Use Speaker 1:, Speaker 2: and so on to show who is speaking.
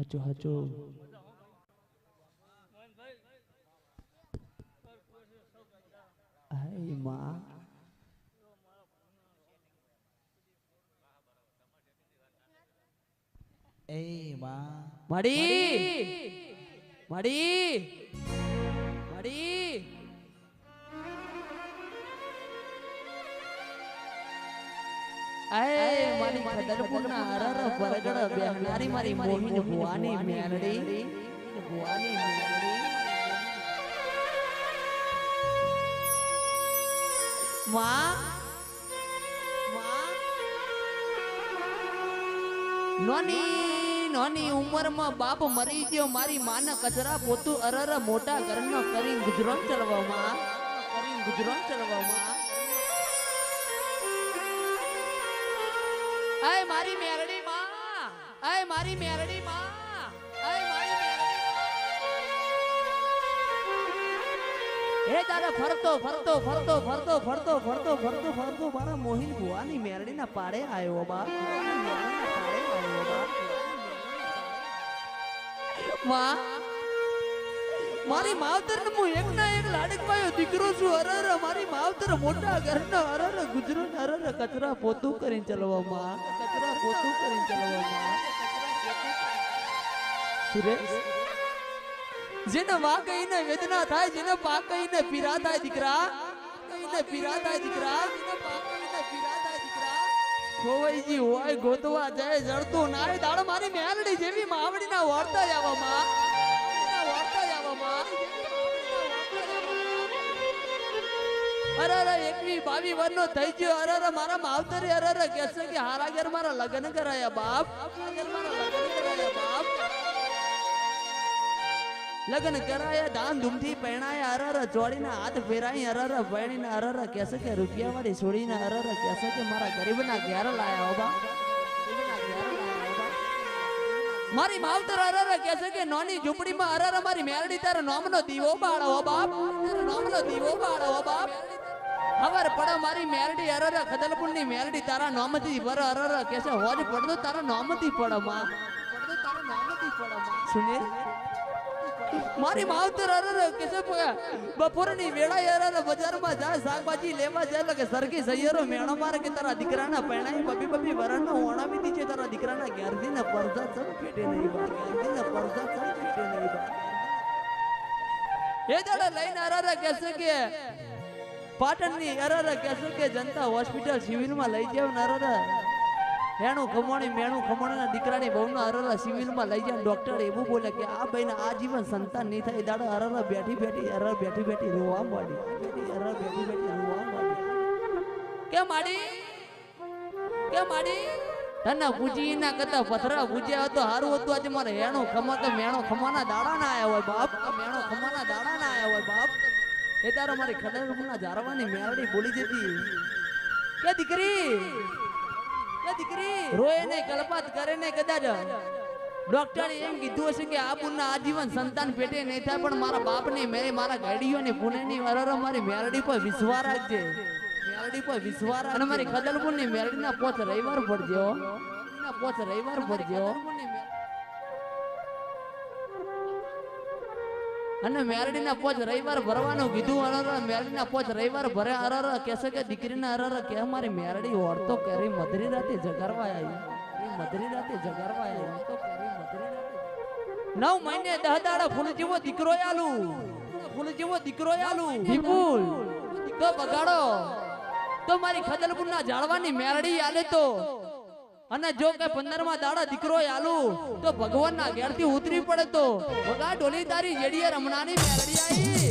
Speaker 1: હાચો હાચો. આયમાં.
Speaker 2: એ માં.
Speaker 1: આય મારી ખદરપુરના હરર પરગડ બેહનારી મારી મોહિન ભુવાની મેલડી ભુવાની મેલડી માં નોની નોની ઉંમરમાં બાપ મરી ગયો મારી માના કચરા પોતું અરર મોટા ઘરનો કરી ગુજરાન ચલવામાં કરી ગુજરાન ચડવામાં આય મારી મેરડી માં આય મારી મેરડી માં અય મારી હે તારે ફરતો ફરતો ફરતો ફરતો ફરતો ફરતો ફરતો ફરતો મારા મોહિન ભુવાની મેરડીના પાડે આવ્યો બા. માં મારી માવતર ને હું એક ના એક લાડક પાયો દીકરો છું. અરર મારી માવતર મોટા ઘરના અરર ગુજરો ને અરર કચરા પોતું કરીને ચલવા માં કચરા પોતું કરીને ચલવા માં સુરેશ? જેને વા કહીને વેદના થાય, જેને પા કહીને પીરા થાય દીકરા. કહીને પીરા થાય દીકરા. ખોવાઈજી હોય, ગોતવા જાય, જડતું નાય. દાડ મારી મેલડી જેવી માવડીના વર્તા આવવામાં અરે અરે એકવી બાવી વર્ષનો થઈ ગયો. અરે અરે મારા માવતરે અરે અરે કેસે કે હારા ઘેર મારા લગ્ન કરાયા, બાપ. મારા લગ્ન કરાયા, બાપ. ધામ ધૂમથી પહેણાયા. અરર, જોડીને હાથ ફેરાઈ, અરર ભણીને અરર કહેશે કે રૂપિયા વાળી છોડીને અરર કેસે કે મારા ઘેર લાયા હોબા ગરીબના ઘેર લાયા હોબા. મારી માવતર અરર કેસે કે નોની ઝૂંપડીમાં અરર મારી મેરડી તારા નોમનો દીવો બાળો બાપ. તારા નોમનો દીવો બાળો બાપ. ખબર પડે મારી મેરડી અરર ખદલપુરની મેરડી તારા નોમથી બર અરર કહેશે હોજ પડતો તારા નોમથી પડે માં. પડતો તારા નોમથી પડે માં. મારી માવતર અરર કેસે બપોરની વેળા અરર બજારમાં જાય શાકભાજી લેવા જાય એટલે કે સરખી સૈયરો મેણો મારે કે તારા દીકરાના પરણાઈ બબી બબી વરણનો ઓણાવી દીજે તારા દીકરાના ઘેરથી ને પરદા ચમ પેટે નહીં બા ઘેરથી ને પરદા ચમ પેટે નહીં બા. એ દાડા લઈને અરર કેસે કે પાટણની અરર કહેશે કે જનતા હોસ્પિટલ સિવિલમાં લઈ જાવ ને અરર એનું ના મેણું ખમણીના દીકરાની બહુના અરરા સિવિલમાં લઈ જાય ડોક્ટર એવું બોલે કે આ ભાઈને આજીવન સંતાન નહીં થાય. દાડો અરરા બેઠી બેઠી અરર બેઠી બેઠી રોવા માંડી. અરર બેઠી બેઠી રોવા માંડી. કે માડી કે માડી તને પૂજી ના કરતા પથરા પૂજ્યા હતો હારું હતું. આજે મારે હેણું ખમો તો મેણો ખમાના દાડા ના આયા હોય બાપ. મેણો ખમાના દાડા ના આવ્યા હોય બાપ. એ તારો મારી ખડર રૂમના જારવાની મેળડી બોલી જતી. કે દીકરી? કે દીકરી? રોય ને કલ્પાત કરે ને કદાચ ડોક્ટરે એમ કીધું હશે કે આ પુનના આજીવન સંતાન પેટે નહીં થાય, પણ મારા બાપની મેરે, મારા ગાડીઓની પુણેની વરરો મારી મેરડી પર વિશ્વા રાખજે. મેરડી પર વિશ્વા. અને મારી ખદલપુરની મેરડીના પોચ રવિવાર પડજો ના પોચ રવિવાર પડજો અને મેરડીના પોચ રવિવાર ભરવાનું કીધું અરર મેરડીના પોચ રવિવાર ભરે અરર કહેશે કે દીકરીના અરર કે મારી મેરડી ઓરતો કરી મધરી રાતે જગારવા આવી. એ મધરી રાતે જગારવા આવી. ઓરતો કરી મધરી રાતે નવ મહિને દહ દાડા ફૂલ જેવો દીકરો આલુ. ફૂલ જેવો દીકરો આલુ. વિપુલ. તો બગાડો. તો મારી ખદલપુરના જાળવાની મેરડી આલે તો. અને જો કે પંદરમાં દાડા દીકરો આલુ, તો ભગવાન ના ઘેરથી ઉતરી પડે તો ભગા ડોલી તારી જેડીએ રમણાની મેરડી આઈ.